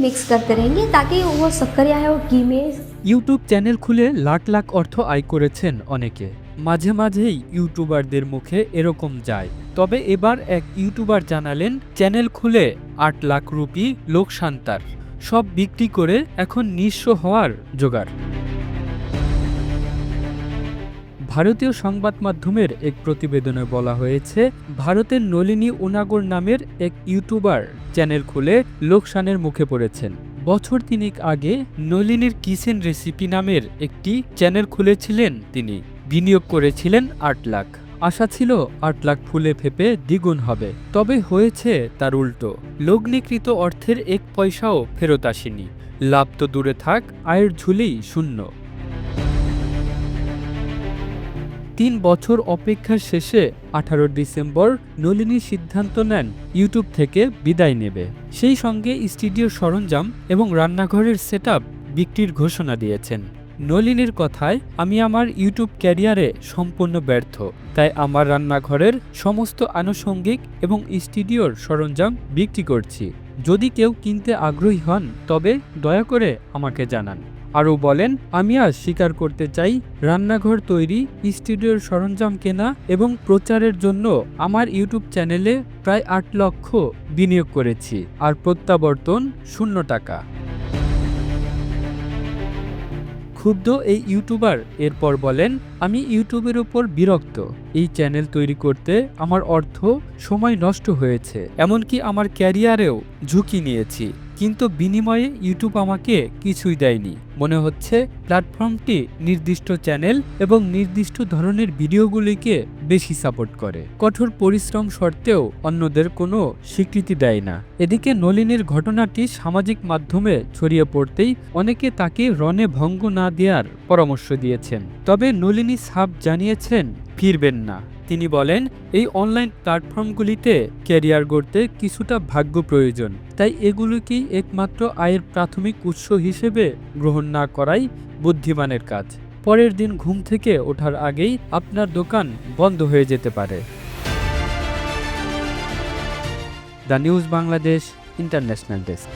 Mix करते रहेंगे ताकि वो शक्कर या है वो घी में ইউটিউব চ্যানেল খুলে লাখ লাখ অর্থ আয় করেছেন অনেকে মাঝে মাঝেই ইউটিউবারদের মুখে এরকম যায় তবে এবার এক ইউটিউবার জানালেন চ্যানেল খুলে আট লাখ রুপি লোকসান তার সব বিক্রি করে এখন নিঃস্ব হওয়ার জোগাড় ভারতীয় সংবাদ মাধ্যমের এক প্রতিবেদনে বলা হয়েছে, ভারতের নলিনী উনাগর নামের এক ইউটিউবার চ্যানেল খুলে লোকসানের মুখে পড়েছেন। বছর তিনেক আগে নলিনীর কিচেন রেসিপি নামের একটি চ্যানেল খুলেছিলেন তিনি। বিনিয়োগ করেছিলেন আট লাখ। আশা ছিল আট লাখ ফুলে ফেপে দ্বিগুণ হবে। তবে হয়েছে তার উল্টো। লগ্নিকৃত অর্থের এক পয়সাও ফেরত আসেনি। লাভ তো দূরে থাক, আয়ের ঝুলেই শূন্য। তিন বছর অপেক্ষার শেষে আঠারো ডিসেম্বর নলিনী সিদ্ধান্ত নেন ইউটিউব থেকে বিদায় নেবে। সেই সঙ্গে স্টুডিও সরঞ্জাম এবং রান্নাঘরের সেট বিক্রির ঘোষণা দিয়েছেন। নলিনীর কথায়, আমি আমার ইউটিউব ক্যারিয়ারে সম্পূর্ণ ব্যর্থ, তাই আমার রান্নাঘরের সমস্ত আনুষঙ্গিক এবং স্টুডিওর সরঞ্জাম বিক্রি করছি। যদি কেউ কিনতে আগ্রহী হন, তবে দয়া করে আমাকে জানান। আরও বলেন, আমি আজ স্বীকার করতে চাই রান্নাঘর তৈরি, স্টুডিওর সরঞ্জাম কেনা এবং প্রচারের জন্য আমার ইউটিউব চ্যানেলে প্রায় আট লক্ষ বিনিয়োগ করেছি আর প্রত্যাবর্তন শূন্য টাকা। ক্ষুব্ধ এই ইউটিউবার এরপর বলেন, আমি ইউটিউবের উপর বিরক্ত। এই চ্যানেল তৈরি করতে আমার অর্থ সময় নষ্ট হয়েছে। এমনকি আমার ক্যারিয়ারেও ঝুঁকি নিয়েছি। কিন্তু বিনিময়ে ইউটিউব আমাকে কিছুই দেয়নি। মনে হচ্ছে প্ল্যাটফর্মটি নির্দিষ্ট চ্যানেল এবং নির্দিষ্ট ধরনের ভিডিওগুলিকে বেশি সাপোর্ট করে। কঠোর পরিশ্রম সত্ত্বেও অন্যদের কোনো স্বীকৃতি দেয় না। এদিকে নলিনীর ঘটনাটি সামাজিক মাধ্যমে ছড়িয়ে পড়তেই অনেকে তাকে রণে ভঙ্গ না দেওয়ার পরামর্শ দিয়েছেন। তবে নলিনী সাপ জানিয়েছেন, ফিরবেন না। তিনি বলেন, এই অনলাইন প্ল্যাটফর্মগুলিতে ক্যারিয়ার গড়তে কিছুটা ভাগ্য প্রয়োজন। তাই এগুলোকেই একমাত্র আয়ের প্রাথমিক উৎস হিসেবে গ্রহণ না করাই বুদ্ধিমানের কাজ। পরের দিন ঘুম থেকে ওঠার আগেই আপনার দোকান বন্ধ হয়ে যেতে পারে। The news Bangladesh international desk.